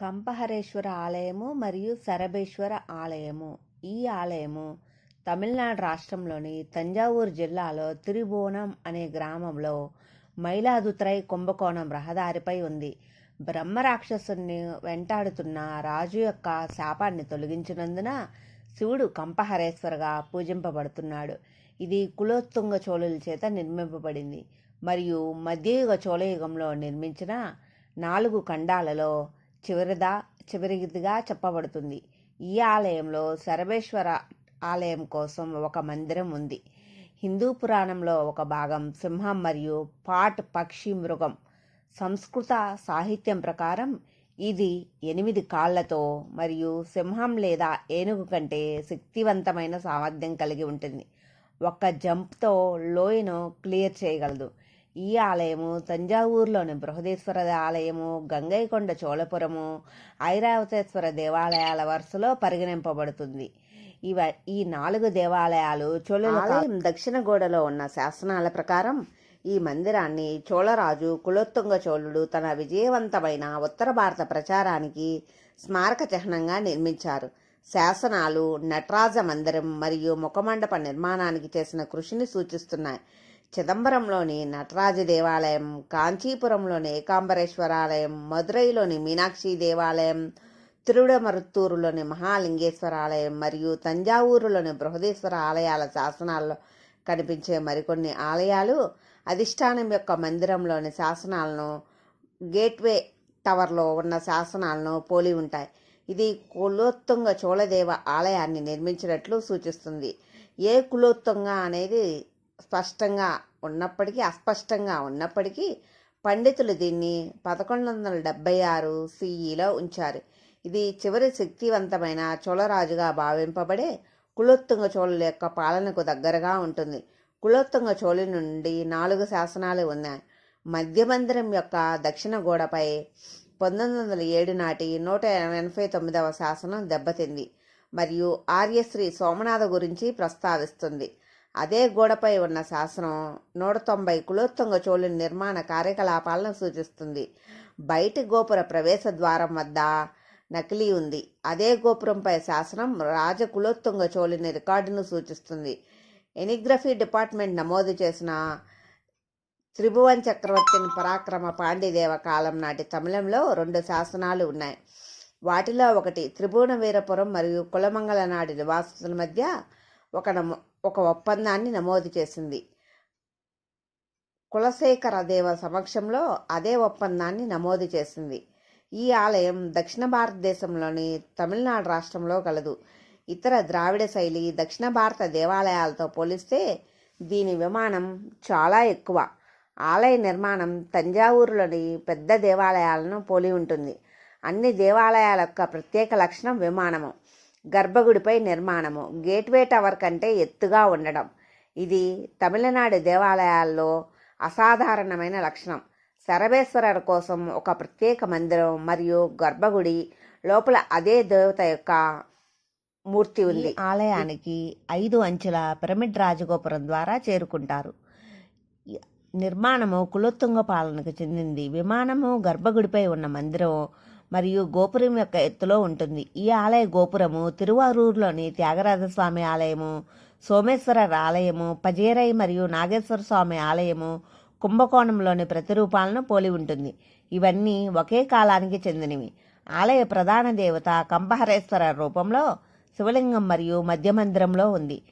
కంపహరేశ్వర ఆలయము మరియు సరభేశ్వర ఆలయము. ఈ ఆలయము తమిళనాడు రాష్ట్రంలోని తంజావూరు జిల్లాలో తిరుబోనం అనే గ్రామంలో మైలాదుత్రై కుంభకోణం రహదారిపై ఉంది. బ్రహ్మరాక్షసుని వెంటాడుతున్న రాజు యొక్క శాపాన్ని తొలగించినందున శివుడు కంపహరేశ్వరగా పూజింపబడుతున్నాడు. ఇది కులోత్తుంగ చోళుల చేత నిర్మింపబడింది. మరియు మధ్యయుగ చోళయుగంలో నిర్మించిన నాలుగు ఖండాలలో చివరిదా చివరిదిగా చెప్పబడుతుంది. ఈ ఆలయంలో సర్వేశ్వర ఆలయం కోసం ఒక మందిరం ఉంది. హిందూ పురాణంలో ఒక భాగం సింహం మరియు పాట్ పక్షి మృగం. సంస్కృత సాహిత్యం ప్రకారం ఇది ఎనిమిది కాళ్ళతో మరియు సింహం లేదా ఏనుగు కంటే శక్తివంతమైన సామర్థ్యం కలిగి ఉంటుంది. ఒక్క జంప్తో లోయను క్లియర్ చేయగలదు. ఈ ఆలయము తంజావూరులోని బృహదీశ్వర ఆలయము గంగైకొండ చోళపురము ఐరావతేశ్వర దేవాలయాల వరుసలో పరిగణింపబడుతుంది. ఇవ ఈ నాలుగు దేవాలయాలు చోళుల ఆలయం దక్షిణ గోడలో ఉన్న శాసనాల ప్రకారం ఈ మందిరాన్ని చోళరాజు కులోత్తుంగ చోళుడు తన విజయవంతమైన ఉత్తర భారత ప్రచారానికి స్మారక చిహ్నంగా నిర్మించారు. శాసనాలు నటరాజ మందిరం మరియు ముఖమండప నిర్మాణానికి చేసిన కృషిని సూచిస్తున్నాయి. చిదంబరంలోని నటరాజ దేవాలయం కాంచీపురంలోని ఏకాంబరేశ్వరాలయం మదురైలోని మీనాక్షి దేవాలయం తిరుడమరుత్తూరులోని మహాలింగేశ్వర ఆలయం మరియు తంజావూరులోని బృహదేశ్వర ఆలయాల శాసనాల్లో కనిపించే మరికొన్ని ఆలయాలు అధిష్టానం యొక్క మందిరంలోని శాసనాలను గేట్వే టవర్లో ఉన్న శాసనాలను పోలి ఉంటాయి. ఇది కులోత్తుంగ చోళదేవ ఆలయాన్ని నిర్మించినట్లు సూచిస్తుంది. ఏ కులోత్తుంగ అనేది స్పష్టంగా ఉన్నప్పటికీ అస్పష్టంగా ఉన్నప్పటికీ పండితులు దీన్ని పదకొండు వందల డెబ్బై ఆరు సిఈలో ఉంచారు. ఇది చివరి శక్తివంతమైన చోళరాజుగా భావింపబడే కులోత్తుంగ చోళుల యొక్క పాలనకు దగ్గరగా ఉంటుంది. కులోత్తుంగ చోళి నుండి నాలుగు శాసనాలు ఉన్నాయి. మధ్య మందిరం యొక్క దక్షిణ గోడపై పంతొమ్మిది వందల ఏడు నాటి నూట ఎనభై తొమ్మిదవ శాసనం దెబ్బతింది. మరియు ఆర్యశ్రీ సోమనాథ గురించి ప్రస్తావిస్తుంది. అదే గోడపై ఉన్న శాసనం నూట తొంభై కులోత్తుంగ చోళుని నిర్మాణ కార్యకలాపాలను సూచిస్తుంది. బయటి గోపుర ప్రవేశ ద్వారం వద్ద నకిలీ ఉంది. అదే గోపురంపై శాసనం రాజ కులోత్తుంగ చోళుని రికార్డును సూచిస్తుంది. ఎనిగ్రఫీ డిపార్ట్మెంట్ నమోదు చేసిన త్రిభువన్ చక్రవర్తిని పరాక్రమ పాండిదేవ కాలం నాటి తమిళంలో రెండు శాసనాలు ఉన్నాయి. వాటిలో ఒకటి త్రిభువన వీరపురం మరియు కులమంగళ నాటి నివాసుల మధ్య ఒక నమో ఒక ఒప్పందాన్ని నమోదు చేసింది. కులశేఖర దేవ సమక్షంలో అదే ఒప్పందాన్ని నమోదు చేసింది. ఈ ఆలయం దక్షిణ భారతదేశంలోని తమిళనాడు రాష్ట్రంలో కలదు. ఇతర ద్రావిడ శైలి దక్షిణ భారత దేవాలయాలతో పోలిస్తే దీని విమానం చాలా ఎక్కువ. ఆలయ నిర్మాణం తంజావూరులోని పెద్ద దేవాలయాలను పోలి ఉంటుంది. అన్ని దేవాలయాల యొక్క ప్రత్యేక లక్షణం విమానము. గర్భగుడిపై నిర్మాణము. గేట్వే టవర్ కంటే ఎత్తుగా ఉండడం. ఇది తమిళనాడు దేవాలయాల్లో అసాధారణమైన లక్షణం. శరభేశ్వరర్ కోసం ఒక ప్రత్యేక మందిరం మరియు గర్భగుడి లోపల అదే దేవత యొక్క మూర్తి ఉంది. ఆలయానికి ఐదు అంచెల పిరమిడ్ రాజగోపురం ద్వారా చేరుకుంటారు. నిర్మాణము కులోత్తుంగ పాలనకు చెందింది. విమానము గర్భగుడిపై ఉన్న మందిరం మరియు గోపురం యొక్క ఎత్తులో ఉంటుంది. ఈ ఆలయ గోపురము తిరువారూరులోని త్యాగరాజస్వామి ఆలయము సోమేశ్వర ఆలయము పజేరై మరియు నాగేశ్వర స్వామి ఆలయము కుంభకోణంలోని ప్రతిరూపాలను పోలి ఉంటుంది. ఇవన్నీ ఒకే కాలానికి చెందినవి. ఆలయ ప్రధాన దేవత కంపహరేశ్వర రూపంలో శివలింగం మరియు మధ్య మందిరంలో ఉంది.